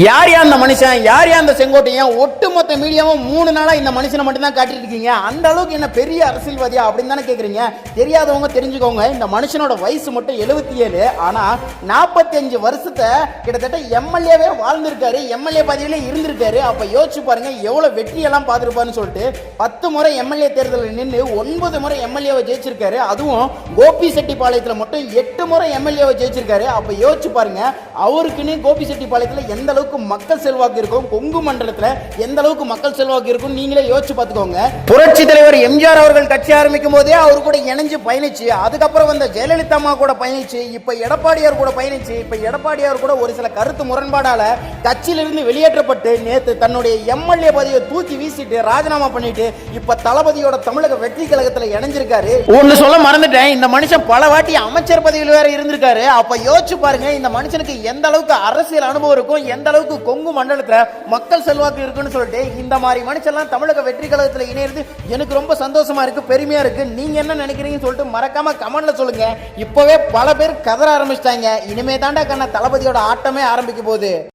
யார் யா அந்த மனுஷன்? யார் யார் அந்த செங்கோட்டையன்? ஒட்டுமொத்த மீடியாவும் மூணு நாளாக இந்த மனுஷனை மட்டும்தான் காட்டிட்டு இருக்கீங்க. அந்த அளவுக்கு என்ன பெரிய அரசியல்வாதியா அப்படின்னு தானே கேட்குறீங்க தெரியாதவங்க தெரிஞ்சுக்கோங்க. இந்த மனுஷனோட வயசு மட்டும் எழுபத்தி ஏழு. ஆனால் நாற்பத்தஞ்சு வருஷத்தை கிட்டத்தட்ட எம்எல்ஏவே வாழ்ந்திருக்காரு. எம்எல்ஏ பதவியில இருந்திருக்காரு. அப்போ யோசிச்சு பாருங்க எவ்வளோ வெற்றியெல்லாம் பார்த்துருப்பாருன்னு சொல்லிட்டு பத்து முறை எம்எல்ஏ தேர்தலில் நின்று ஒன்பது முறை எம்எல்ஏவை ஜெயிச்சிருக்காரு. அதுவும் கோபி செட்டிப்பாளையத்தில் மட்டும் எட்டு முறை எம்எல்ஏவை ஜெயிச்சிருக்காரு. அப்போ யோசிச்சு பாருங்க அவருக்குன்னு கோபி செட்டிப்பாளையத்தில் எந்த அளவுக்கு மக்கள் செல்வாக்கு இருக்கும் கொங்கு மண்டலத்துல எந்த அளவுக்கு மக்கள் செல்வாக்கு இருக்கும் நீங்களே யோசிச்சு பார்த்துக்கோங்க. புரட்சி தலைவர் எம்ஜிஆர் அவர்கள் கட்சி ஆரம்பிக்கும் போதே அவர் கூட இணைஞ்சு பயணிச்சு அதுக்கப்புறம் வந்த ஜெயலலிதா அம்மா கூட பயணிச்சு இப்ப எடப்பாடியார் கூட பயணிச்சு இப்ப எடப்பாடியார் கூட ஒரு சில கருத்து முரண்பாடால கட்சியிலிருந்து வெளியேற்றப்பட்டு நேத்து தன்னுடைய எம்எல்ஏ பதவியை தூக்கி வீசிட்டு ராஜினாமா பண்ணிட்டு இப்ப தளபதியோட தமிழக வெற்றி கழகத்துல இணைஞ்சிருக்காரு. ஒண்ணு சொல்ல மறந்துட்டேன் இந்த மனுஷன் பல வாட்டி அமைச்சர் பதவியில் வேற இருந்திருக்காரு. அப்ப யோசிச்சு பாருங்க இந்த மனுஷனுக்கு எந்த அளவுக்கு அரசியல் அனுபவம் இருக்கும் எந்த அளவுக்கு கொங்கு மண்டலத்துல மக்கள் செல்வாக்கு இருக்குன்னு சொல்லிட்டு இந்த மாதிரி மனுஷன்லாம் தமிழக வெற்றி கழகத்துல இணையிறது எனக்கு ரொம்ப சந்தோஷமா இருக்கு பெருமையா இருக்கு. நீங்க என்ன நினைக்கிறீங்கன்னு சொல்லிட்டு மறக்காம கமெண்ட்ல சொல்லுங்க. இப்பவே பல பேர் கதற ஆரம்பிச்சிட்டாங்க. இனிமே தாண்டா கண்ணா தளபதியோட ஆட்டமே ஆரம்பிக்க போகுது.